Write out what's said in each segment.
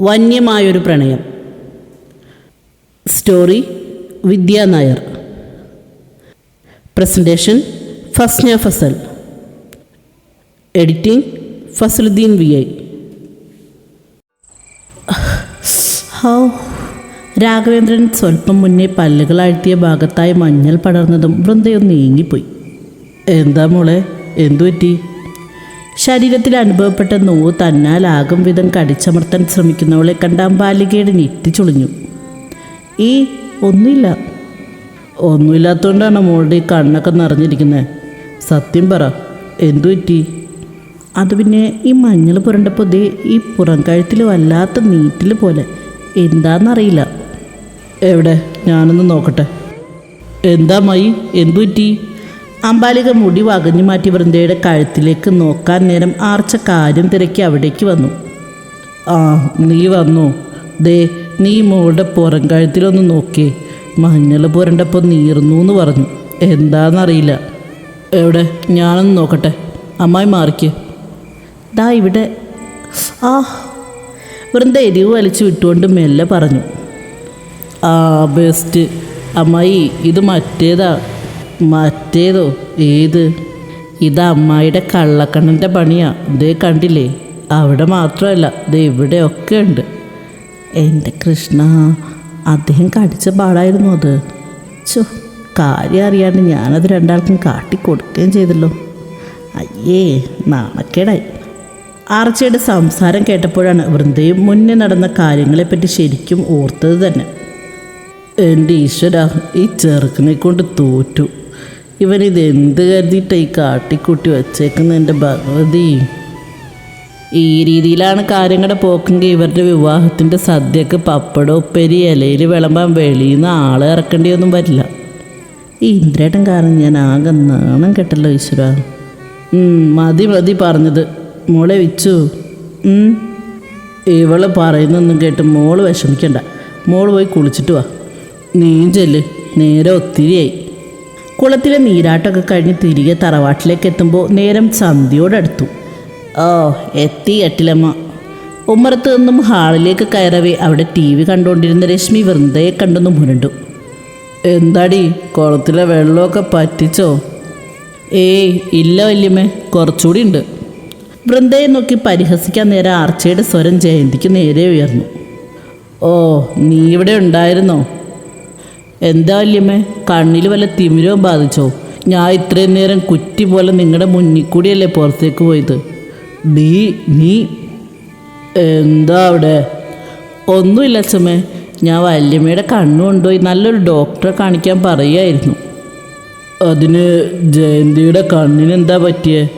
വന്യമായൊരു പ്രണയം. Story Vidya Nair. Presentation Fasna Fasal. Editing Fasaluddin V I. How. Raghavendran സ്വല്പം മുന്നേ പല്ലുകൾ അഴ്ത്തിയ ഭാഗത്തായി മഞ്ഞൾ പടർന്നതും വൃന്ദയൊന്ന് നീങ്ങിപ്പോയി എന്താ മോളെ? എന്തു പറ്റി? ശരീരത്തിൽ അനുഭവപ്പെട്ട നോവ് തന്നാലാകും വിധം കടിച്ചമർത്താൻ ശ്രമിക്കുന്നവളെ കണ്ട ബാലികയുടെ ഞെട്ടി ചുളിഞ്ഞു. ഈ ഒന്നുമില്ല. ഒന്നുമില്ലാത്തതുകൊണ്ടാണ് മോളുടെ ഈ കണ്ണൊക്കെ നിറഞ്ഞിരിക്കുന്നത് സത്യം പറ എന്തു പറ്റി? അത് പിന്നെ ഈ മഞ്ഞൾ പുരണ്ട ദേ ഈ പുറം കഴുത്തിൽ വല്ലാത്ത നീറ്റിൽ പോലെ. എന്താണെന്നറിയില്ല എവിടെ? ഞാനൊന്ന് നോക്കട്ടെ. എന്താ മൈ? എന്തു പറ്റി? അമ്പാലിക മുടി വകഞ്ഞു മാറ്റി വൃന്ദയുടെ കഴുത്തിലേക്ക് നോക്കാൻ നേരം ആർച്ച കാര്യം തിരക്കി അവിടേക്ക് വന്നു. ആ നീ വന്നു. ദേ നീ മോളുടെ പുറം കഴുത്തിലൊന്ന് നോക്കിയേ മഞ്ഞൾ പുരണ്ടപ്പോൾ നീർന്നു എന്ന് പറഞ്ഞു. എന്താണെന്നറിയില്ല എവിടെ? ഞാനൊന്ന് നോക്കട്ടെ. അമ്മായി മാറിക്ക്. ദാ ഇവിടെ. ആ വൃന്ദ എരിവ് വലിച്ചു വിട്ടുകൊണ്ട് മെല്ലെ പറഞ്ഞു. ആ ബെസ്റ്റ്. അമ്മായി ഇത് മറ്റേതാ. മറ്റേതോ ഏത്? ഇത് അമ്മായിയുടെ കള്ളക്കണ്ണന്റെ പണിയാ. ഇതേ കണ്ടില്ലേ? അവിടെ മാത്രമല്ല ഇത് ഇവിടെയൊക്കെ ഉണ്ട്. എന്റെ കൃഷ്ണ അദ്ദേഹം കടിച്ച പാടായിരുന്നു അത്. ചോ കാര്യം അറിയാണ്ട് ഞാനത് രണ്ടാൾക്കും കാട്ടിക്കൊടുക്കുകയും ചെയ്തല്ലോ. അയ്യേ നാണക്കേടായി. ആർച്ചയുടെ സംസാരം കേട്ടപ്പോഴാണ് വൃന്ദയും മുന്നേ നടന്ന കാര്യങ്ങളെപ്പറ്റി ശരിക്കും ഓർത്തത് തന്നെ. എന്റെ ഈശ്വര ഈ ചെറുക്കനെ കൊണ്ട് തോറ്റു. ഇവനിത് എന്ത് കരുതിയിട്ടാണ് ഈ കാട്ടിക്കൂട്ടി വച്ചേക്കുന്ന എന്റെ ഭഗവതി? ഈ രീതിയിലാണ് കാര്യങ്ങളുടെ പോക്കെങ്കിൽ ഇവരുടെ വിവാഹത്തിന്റെ സദ്യക്ക് പപ്പടോ ഉപ്പേരി ഇലയിൽ വിളമ്പാൻ വെളിയിൽ നിന്ന് ആളെ ഇറക്കേണ്ടിയൊന്നും വരില്ല. ഈ ഇന്ദ്രേട്ടൻ കാരണം ഞാൻ ആകെ നാണം കെട്ടല്ലോ ഈശ്വര. മതി മതി പറഞ്ഞത്. മോളെ വിച്ചു. ഇവൾ പറയുന്നൊന്നും കേട്ട് മോൾ വിഷമിക്കണ്ട. മോൾ പോയി കുളിച്ചിട്ട് വാ. നീ ചെല്ല്. നേരെ ഒത്തിരിയായി. കുളത്തിലെ നീരാട്ടമൊക്കെ കഴിഞ്ഞ് തിരികെ തറവാട്ടിലേക്ക് എത്തുമ്പോൾ നേരം സന്ധ്യയോടടുത്തു. ഓ എത്തി എട്ടിലമ്മ ഉമ്മറത്ത് നിന്നും ഹാളിലേക്ക് കയറവേ അവിടെ ടി വി കണ്ടുകൊണ്ടിരുന്ന രശ്മി വൃന്ദയെ കണ്ടൊന്നും മുരണ്ടു. എന്താടി കുളത്തിലെ വെള്ളമൊക്കെ പറ്റിച്ചോ? ഏയ് ഇല്ല വല്യമ്മേ കുറച്ചുകൂടി ഉണ്ട്. വൃന്ദയെ നോക്കി പരിഹസിക്കാൻ നേരെ ആർച്ചയുടെ സ്വരം ജയന്തിക്ക് നേരെ ഉയർന്നു. ഓ നീ ഇവിടെ ഉണ്ടായിരുന്നോ? എന്താ വല്യമ്മേ കണ്ണിൽ വല്ല തിമിരോ ബാധിച്ചോ? ഞാൻ ഇത്രയും നേരം കുറ്റി പോലെ നിങ്ങളുടെ മുന്നിൽ കൂടിയല്ലേ പുറത്തേക്ക് പോയത്. നീ നീ എന്താ അവിടെ? ഒന്നുമില്ല അച്ഛമ്മേ. ഞാൻ വല്യമ്മയുടെ കണ്ണു കൊണ്ടുപോയി നല്ലൊരു ഡോക്ടറെ കാണിക്കാൻ പറയുമായിരുന്നു അതിന് ജയന്തിയുടെ കണ്ണിന് എന്താ പറ്റിയേ?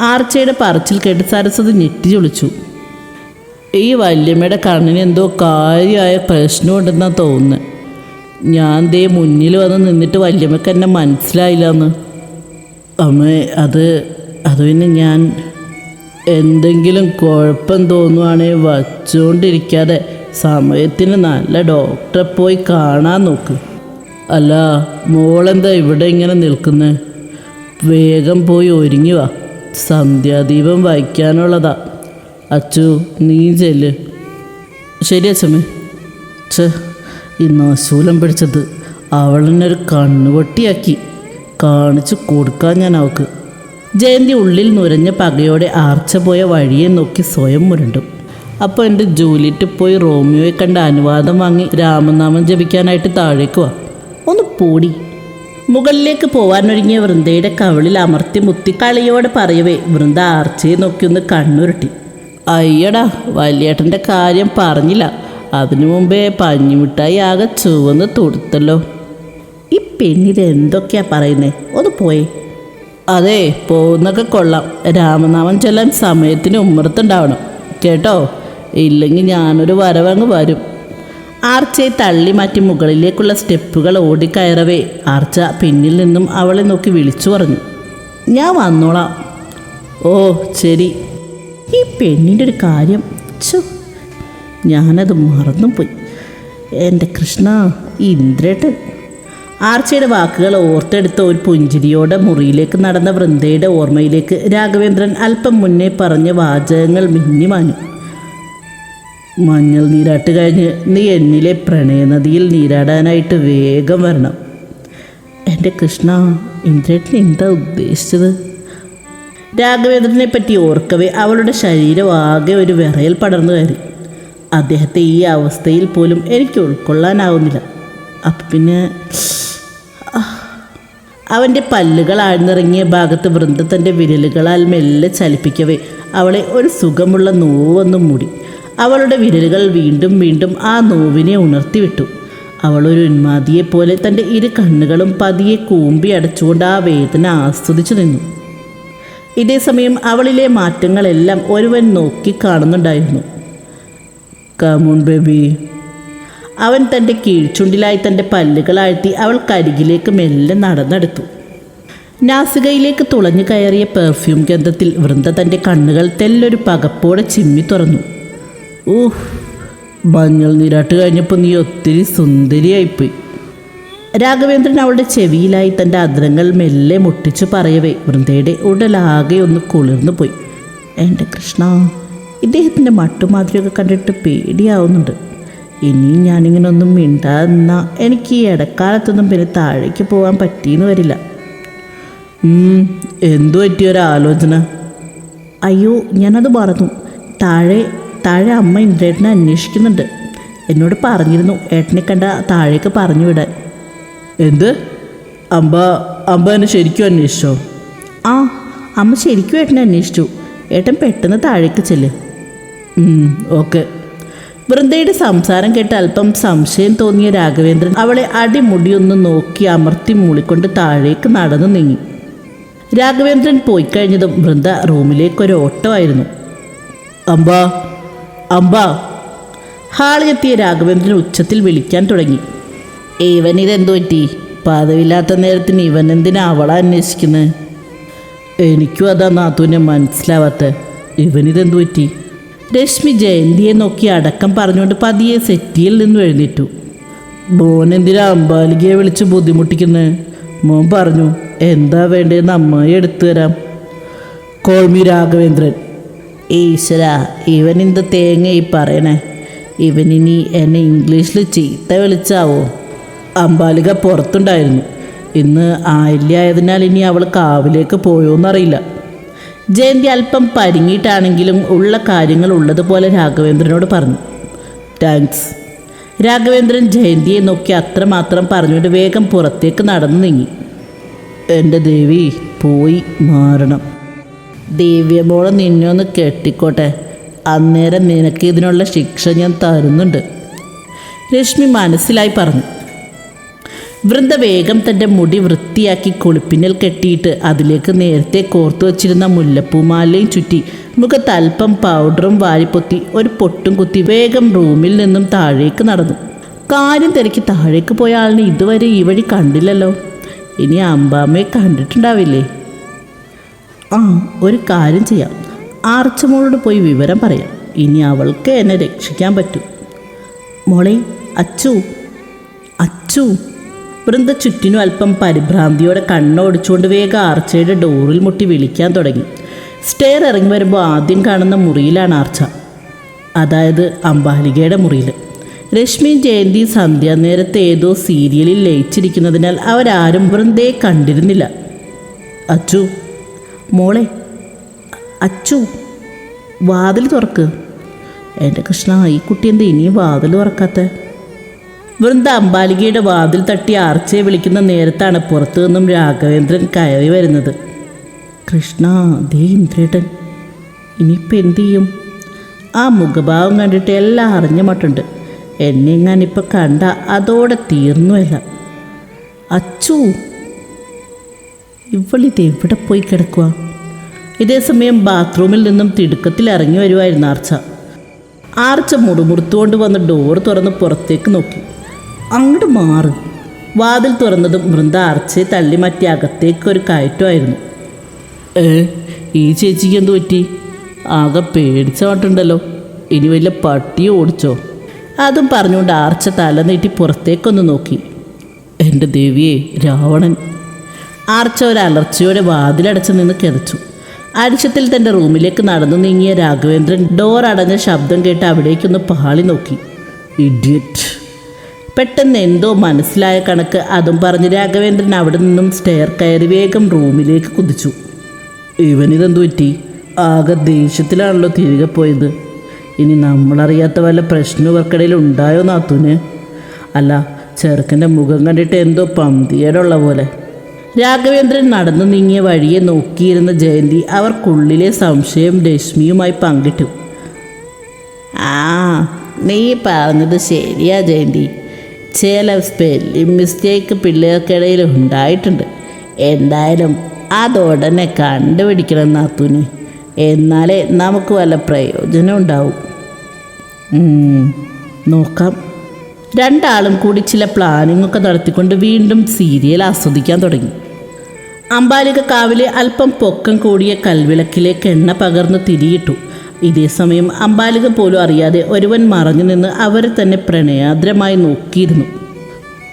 ആർച്ചയുടെ പറച്ചിൽ കേട്ട് സരസ്വതി ഞെട്ടി ചൊളിച്ചു. ഈ വല്യമ്മയുടെ കണ്ണിന് എന്തോ കാര്യമായ പ്രശ്നമുണ്ടെന്നാണ് തോന്നുന്നത് ഞാൻ ദേ മുന്നിൽ വന്ന് നിന്നിട്ട് വല്യമ്മക്ക് എന്നെ മനസ്സിലായില്ല എന്ന് അമ്മേ അത് അത് പിന്നെ ഞാൻ എന്തെങ്കിലും കുഴപ്പം തോന്നുവാണെങ്കിൽ വച്ചുകൊണ്ടിരിക്കാതെ സമയത്തിന് നല്ല ഡോക്ടറെ പോയി കാണാൻ നോക്ക്. അല്ല മോളെന്താ ഇവിടെ ഇങ്ങനെ നിൽക്കുന്നത് വേഗം പോയി ഒരുങ്ങി വാ. സന്ധ്യാദീപം വയ്ക്കാനുള്ളതാ. അച്ചു നീ ചെല്ല്. ശരി അച്ഛമ്മേ. ഛേ. ഈ നശൂലം പിടിച്ചത് അവളെന്നൊരു കണ്ണുവെട്ടിയാക്കി. കാണിച്ചു കൊടുക്കാൻ ഞാൻ അവൾക്ക്. ജയന്തി ഉള്ളിൽ നുരഞ്ഞ പകയോടെ ആർച്ച പോയ വഴിയെ നോക്കി സ്വയം മുരണ്ടു. അപ്പോൾ എന്റെ ജോലിയിട്ട് പോയി റോമിയോയെ കണ്ട അനുവാദം വാങ്ങി രാമനാമം ജപിക്കാനായിട്ട് താഴേക്ക് വാ. ഒന്ന് പൂടി. മുകളിലേക്ക് പോവാനൊരുങ്ങിയ വൃന്ദയുടെ കവളിൽ അമർത്തി മുത്തി കളിയോടെ പറയവേ വൃന്ദ ആർച്ചയെ നോക്കി ഒന്ന് കണ്ണുരുട്ടി. അയ്യടാ വലിയേട്ടന്റെ കാര്യം പറഞ്ഞില്ല. അതിനു മുമ്പേ പഞ്ഞിമിഠായി ആകെ ചുവന്ന് തൊടുത്തല്ലോ. ഈ പെണ്ണിത് എന്തൊക്കെയാ പറയുന്നേ? ഒന്ന് പോയി. അതെ പോകുന്നൊക്കെ കൊള്ളാം. രാമനാമം ചെല്ലാൻ സമയത്തിന് ഉമ്മറത്തുണ്ടാവണം. കേട്ടോ? ഇല്ലെങ്കിൽ ഞാനൊരു വരവങ്ങ് വരും. ആർച്ചയെ തള്ളി മാറ്റി മുകളിലേക്കുള്ള സ്റ്റെപ്പുകൾ ഓടിക്കയറവേ. ആർച്ച പിന്നിൽ നിന്നും അവളെ നോക്കി വിളിച്ചു പറഞ്ഞു. ഞാൻ വന്നോളാം. ഓ ശരി. ഈ പെണ്ണിന്റെ ഒരു കാര്യം ഞാനത് മറന്നുപോയി. എന്റെ കൃഷ്ണ ഇന്ദ്രേട്ടൻ ആർച്ചയുടെ വാക്കുകൾ ഓർത്തെടുത്ത ഒരു പുഞ്ചിരിയോടെ മുറിയിലേക്ക് നടന്ന വൃന്ദയുടെ ഓർമ്മയിലേക്ക് രാഘവേന്ദ്രൻ അല്പം മുന്നേ പറഞ്ഞ വാചകങ്ങൾ മിന്നിമാഞ്ഞു മഞ്ഞൾ നീരാട്ട് കഴിഞ്ഞ് നീ എന്നിലെ പ്രണയനദിയിൽ നീരാടാനായിട്ട് വേഗം വരണം. എന്റെ കൃഷ്ണ ഇന്ദ്രേട്ടൻ എന്താ ഉദ്ദേശിച്ചത്? രാഘവേന്ദ്രനെ പറ്റി ഓർക്കവേ അവളുടെ ശരീരം ആകെ ഒരു വിറയൽ പടർന്നു കയറി. അദ്ദേഹത്തെ ഈ അവസ്ഥയിൽ പോലും എനിക്ക് ഉൾക്കൊള്ളാനാവുന്നില്ല. അപ്പം പിന്നെ അവന്റെ പല്ലുകൾ ആഴ്ന്നിറങ്ങിയ ഭാഗത്ത് വൃന്ദ തന്റെ വിരലുകളാൽ മെല്ലെ ചലിപ്പിക്കവേ. അവളെ ഒരു സുഖമുള്ള നോവൊന്നും മൂടി. അവളുടെ വിരലുകൾ വീണ്ടും വീണ്ടും ആ നോവിനെ ഉണർത്തിവിട്ടു. അവളൊരു പോലെ തന്റെ ഇരു കണ്ണുകളും പതിയെ കൂമ്പി അടച്ചുകൊണ്ട് ആ വേദന ആസ്വദിച്ചു നിന്നു. ഇതേസമയം അവളിലെ മാറ്റങ്ങളെല്ലാം ഒരുവൻ നോക്കി കാണുന്നുണ്ടായിരുന്നു. Come on baby? അവൻ തന്റെ കീഴ്ചുണ്ടിലായി തന്റെ പല്ലുകൾ ആഴ്ത്തി അവൾ കരികിലേക്ക് മെല്ലെ നടന്നെടുത്തു. നാസികയിലേക്ക് തുളഞ്ഞു കയറിയ പെർഫ്യൂം ഗന്ധത്തിൽ വൃന്ദ തന്റെ കണ്ണുകൾ തെല്ലൊരു പകപ്പോടെ ചിമ്മി തുറന്നു. ഊഹ് മഞ്ഞൾ നീരാട്ട് കഴിഞ്ഞപ്പോൾ നീ ഒത്തിരി സുന്ദരിയായിപ്പോയി. രാഘവേന്ദ്രൻ അവളുടെ ചെവിയിലായി തന്റെ അദ്രങ്ങൾ മെല്ലെ മുട്ടിച്ചു പറയവേ വൃന്ദയുടെ ഉടലാകെ ഒന്ന് കുളിർന്നു പോയി എന്റെ കൃഷ്ണ ഇദ്ദേഹത്തിന്റെ മട്ടുമാതിരിയൊക്കെ കണ്ടിട്ട് പേടിയാവുന്നുണ്ട്. ഇനിയും ഞാനിങ്ങനൊന്നും മിണ്ടാന്ന എനിക്ക് ഈ ഇടക്കാലത്തൊന്നും പിന്നെ താഴേക്ക് പോകാൻ പറ്റിയെന്ന് വരില്ല. എന്തു പറ്റിയൊരാലോചന അയ്യോ ഞാനത് മറന്നു. താഴെ താഴെ അമ്മ ഇന്ദ്രേട്ടനെ അന്വേഷിക്കുന്നുണ്ട്. എന്നോട് പറഞ്ഞിരുന്നു ഏട്ടനെ കണ്ട താഴേക്ക് പറഞ്ഞു വിടാൻ. എന്ത്? അമ്പ അമ്പ എന്നെ ശരിക്കും അന്വേഷിച്ചോ? ആ അമ്മ ശരിക്കും ഏട്ടനെ അന്വേഷിച്ചു. ഏട്ടൻ പെട്ടെന്ന് താഴേക്ക് ചെല്ല്. ഓക്കെ. വൃന്ദയുടെ സംസാരം കേട്ട് അല്പം സംശയം തോന്നിയ രാഘവേന്ദ്രൻ അവളെ അടിമുടിയൊന്ന് നോക്കി അമർത്തി മൂളിക്കൊണ്ട് താഴേക്ക് നടന്നു നീങ്ങി. രാഘവേന്ദ്രൻ പോയി കഴിഞ്ഞതും വൃന്ദ റൂമിലേക്കൊരു ഓട്ടമായിരുന്നു. അമ്പ അമ്പ. ഹാളിലെത്തിയ രാഘവേന്ദ്രൻ ഉച്ചത്തിൽ വിളിക്കാൻ തുടങ്ങി. ഇവൻ ഇതെന്തു പറ്റി? പദവില്ലാത്ത നേരത്തിന് ഇവൻ എന്തിനാ അവളെ അന്വേഷിക്കുന്നത് എനിക്കും അതാ നാത്തൂനെ മനസ്സിലാവാത്ത. ഇവനിതെന്തു പറ്റി? രശ്മി ജയന്തിയെ നോക്കി അടക്കം പറഞ്ഞുകൊണ്ട് പതിയെ സെറ്റിയിൽ നിന്നും എഴുന്നേറ്റു. മോൻ എന്തിനാ അമ്പാലികയെ വിളിച്ച് ബുദ്ധിമുട്ടിക്കുന്നത് മോൻ പറഞ്ഞു എന്താ വേണ്ടതെന്ന് അമ്മായി എടുത്തു തരാം. കോൾമി രാഘവേന്ദ്രൻ. ഈശ്വര ഇവൻ എന്ത് തേങ്ങ ഈ പറയണേ ഇവനിനി എന്നെ ഇംഗ്ലീഷിൽ ചീത്ത വിളിച്ചാവോ? അമ്പാലിക പുറത്തുണ്ടായിരുന്നു. ഇന്ന് ആയില്യായതിനാൽ ഇനി അവൾ കാവിലേക്ക് പോയോന്നറിയില്ല. ജയന്തി അല്പം പരിങ്ങിയിട്ടാണെങ്കിലും ഉള്ള കാര്യങ്ങൾ ഉള്ളതുപോലെ രാഘവേന്ദ്രനോട് പറഞ്ഞു. താങ്ക്സ് രാഘവേന്ദ്രൻ ജയന്തിയെ നോക്കി അത്രമാത്രം പറഞ്ഞുകൊണ്ട് വേഗം പുറത്തേക്ക് നടന്നു നീങ്ങി. എന്റെ ദേവി പോയി മാറണം. ദിവ്യമോളെ നിന്നെ ഒന്ന് കെട്ടിക്കോട്ടെ. അന്നേരം നിനക്ക് ഇതിനുള്ള ശിക്ഷ ഞാൻ തരുന്നുണ്ട്. രശ്മി മനസ്സിലായി പറഞ്ഞു. വൃന്ദ വേഗം തന്റെ മുടി വൃത്തിയാക്കി കുളിപ്പിന്നൽ കെട്ടിയിട്ട് അതിലേക്ക് നേരത്തെ കോർത്തു വച്ചിരുന്ന മുല്ലപ്പൂമാലയും ചുറ്റി മുഖത്ത് അല്പം പൗഡറും വാരിപ്പൊത്തി ഒരു പൊട്ടും കുത്തി വേഗം റൂമിൽ നിന്നും താഴേക്ക് നടന്നു. കാര്യം തിരക്കി താഴേക്ക് പോയ ആളിനെ ഇതുവരെ ഈ വഴി കണ്ടില്ലല്ലോ. ഇനി അമ്പാമ്മയെ കണ്ടിട്ടുണ്ടാവില്ലേ? ആ ഒരു കാര്യം ചെയ്യാം. ആർച്ചമോളോട് പോയി വിവരം പറയാം. ഇനി അവൾക്ക് എന്നെ രക്ഷിക്കാൻ പറ്റും. മോളെ അച്ചു അച്ചു. വൃന്ദ ചുറ്റിനും അല്പം പരിഭ്രാന്തിയോടെ കണ്ണോടിച്ചുകൊണ്ട് വേഗം ആർച്ചയുടെ ഡോറിൽ മുട്ടി വിളിക്കാൻ തുടങ്ങി. സ്റ്റെയർ ഇറങ്ങി വരുമ്പോൾ ആദ്യം കാണുന്ന മുറിയിലാണ് ആർച്ച. അതായത് അംബാലികയുടെ മുറിയിൽ രശ്മി ജയന്തി സന്ധ്യ നേരത്തെ ഏതോ സീരിയലിൽ ലയിച്ചിരിക്കുന്നതിനാൽ അവരാരും വൃന്ദയെ കണ്ടിരുന്നില്ല. അച്ചു മോളെ അച്ചു വാതിൽ തുറക്ക്. എന്റെ കൃഷ്ണ ഈ കുട്ടി എന്താ ഇനിയും വാതിൽ തുറക്കാത്ത? വൃന്ദ അമ്പാലികയുടെ വാതിൽ തട്ടി ആർച്ചയെ വിളിക്കുന്ന നേരത്താണ് പുറത്തു നിന്നും രാഘവേന്ദ്രൻ കയറി വരുന്നത്. കൃഷ്ണ ദേ ഇന്ദ്രേട്ടൻ ഇനിയിപ്പോൾ ചെയ്യും? ആ മുഖഭാവം കണ്ടിട്ട് എല്ലാം അറിഞ്ഞ മട്ടുണ്ട്. എന്നെ ഞാനിപ്പോൾ കണ്ട അതോടെ തീർന്നുവല്ല. അച്ചു ഇവളിത് എവിടെ പോയി കിടക്കുക ഇതേസമയം ബാത്റൂമിൽ നിന്നും തിടുക്കത്തിൽ ഇറങ്ങി വരുമായിരുന്നു ആർച്ച. ആർച്ച മുറുമുറുത്തുകൊണ്ട് വന്ന് ഡോർ തുറന്ന് പുറത്തേക്ക് നോക്കി. അങ്ങോട്ട് മാറും. വാതിൽ തുറന്നതും വൃന്ദ ആർച്ചയെ തള്ളി മാറ്റി അകത്തേക്ക് ഒരു കയറ്റമായിരുന്നു ഏ ഈ ചേച്ചിക്ക് എന്ത് പറ്റി? ആകെ പേടിച്ച മാട്ടുണ്ടല്ലോ ഇനി വല്ല പട്ടി ഓടിച്ചോ? അതും പറഞ്ഞുകൊണ്ട് ആർച്ച തല നീട്ടി പുറത്തേക്കൊന്ന് നോക്കി. എന്റെ ദേവിയെ രാവണൻ. ആർച്ച ഒരു അലർച്ചയോടെ വാതിലടച്ച് നിന്ന് കിതച്ചു. അരിശത്തിൽ തന്റെ റൂമിലേക്ക് നടന്നു നീങ്ങിയ രാഘവേന്ദ്രൻ ഡോർ അടഞ്ഞ ശബ്ദം കേട്ട് അവിടേക്കൊന്ന് പാളി നോക്കി. ഇഡിയറ്റ് പെട്ടെന്ന് എന്തോ മനസ്സിലായ കണക്ക് അതും പറഞ്ഞ് രാഘവേന്ദ്രൻ അവിടെ നിന്നും സ്റ്റെയർ കയറി വേഗം റൂമിലേക്ക് കുതിച്ചു. ഇവനിതെന്തു പറ്റി? ആകെ ദേഷ്യത്തിലാണല്ലോ തിരികെ പോയത്. ഇനി നമ്മളറിയാത്ത വല്ല പ്രശ്നം ഇവർക്കിടയിൽ ഉണ്ടായോ നാത്തൂന്? അല്ല ചെറുക്കന്റെ മുഖം കണ്ടിട്ട് എന്തോ പന്തിയേടുള്ള പോലെ. രാഘവേന്ദ്രൻ നടന്നു നീങ്ങിയ വഴിയെ നോക്കിയിരുന്ന ജയന്തി അവർക്കുള്ളിലെ സംശയം രശ്മിയുമായി പങ്കിട്ടു. ആ നീ പറഞ്ഞത് ശരിയാ ജയന്തി. ചില സ്പെല്ലിംഗ് മിസ്റ്റേക്ക് പിള്ളേർക്കിടയിൽ ഉണ്ടായിട്ടുണ്ട്. എന്തായാലും അതുടനെ കണ്ടുപിടിക്കണം നാത്തൂന്. എന്നാലേ നമുക്ക് വല്ല പ്രയോജനം ഉണ്ടാവും. നോക്കാം. രണ്ടാളും കൂടി ചില പ്ലാനിങ്ങൊക്കെ നടത്തിക്കൊണ്ട് വീണ്ടും സീരിയൽ ആസ്വദിക്കാൻ തുടങ്ങി. അമ്പാലിക കാവിലെ അല്പം പൊക്കം കൂടിയ കൽവിളക്കിലേക്ക് എണ്ണ പകർന്ന് തിരിയിട്ടു. ഇതേ സമയം അമ്പാലിക പോലും അറിയാതെ ഒരുവൻ മറഞ്ഞു നിന്ന് അവരെ തന്നെ പ്രണയാദ്രമായി നോക്കിയിരുന്നു.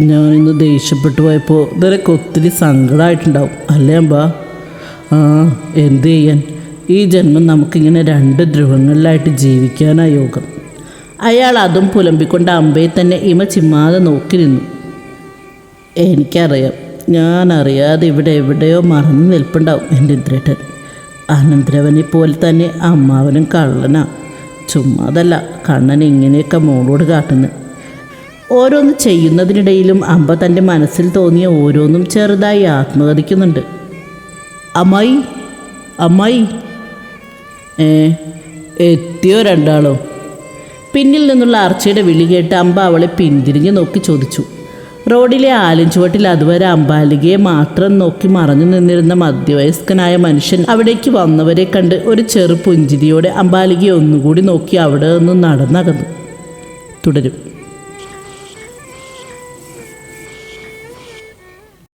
ഞാനിന്ന് ദേഷ്യപ്പെട്ടു പോയപ്പോൾ നിനക്ക് ഒത്തിരി സങ്കടമായിട്ടുണ്ടാവും അല്ലേ അമ്പാ? ആ എന്ത് ചെയ്യാൻ? ഈ ജന്മം നമുക്കിങ്ങനെ രണ്ട് ധ്രുവങ്ങളിലായിട്ട് ജീവിക്കാനാ യോഗം. അയാൾ അതും പുലമ്പിക്കൊണ്ട് അമ്പയെ തന്നെ ഇമ ചിമ്മാതെ നോക്കി നിന്നു. എനിക്കറിയാം ഞാനറിയാതെ ഇവിടെ എവിടെയോ മറന്നു നിൽപ്പുണ്ടാവും എന്റെ ഇന്ദ്രേട്ടൻ. അനന്തരവനെ പോലെ തന്നെ അമ്മാവനും കള്ളനാ. ചുമ്മാതല്ല കണ്ണൻ ഇങ്ങനെയൊക്കെ മോളോട് കാട്ടുന്നു. ഓരോന്ന് ചെയ്യുന്നതിനിടയിലും അമ്പ തന്റെ മനസ്സിൽ തോന്നിയ ഓരോന്നും ചെറുതായി ആത്മകഥിക്കുന്നുണ്ട് അമ്മായി അമ്മായി. ഏ എത്തിയോ രണ്ടാളോ? പിന്നിൽ നിന്നുള്ള അർച്ചയുടെ വിളി കേട്ട് അമ്പ അവളെ പിന്തിരിഞ്ഞ് നോക്കി ചോദിച്ചു. റോഡിലെ ആലിൻചുവട്ടിൽ അതുവരെ അമ്പാലികയെ മാത്രം നോക്കി മറഞ്ഞു നിന്നിരുന്ന മധ്യവയസ്കനായ മനുഷ്യൻ അവിടേക്ക് വന്നവരെ കണ്ട് ഒരു ചെറു പുഞ്ചിരിയോടെ അമ്പാലികയെ ഒന്നുകൂടി നോക്കി അവിടെ നിന്നും നടന്നകന്നു. തുടരും.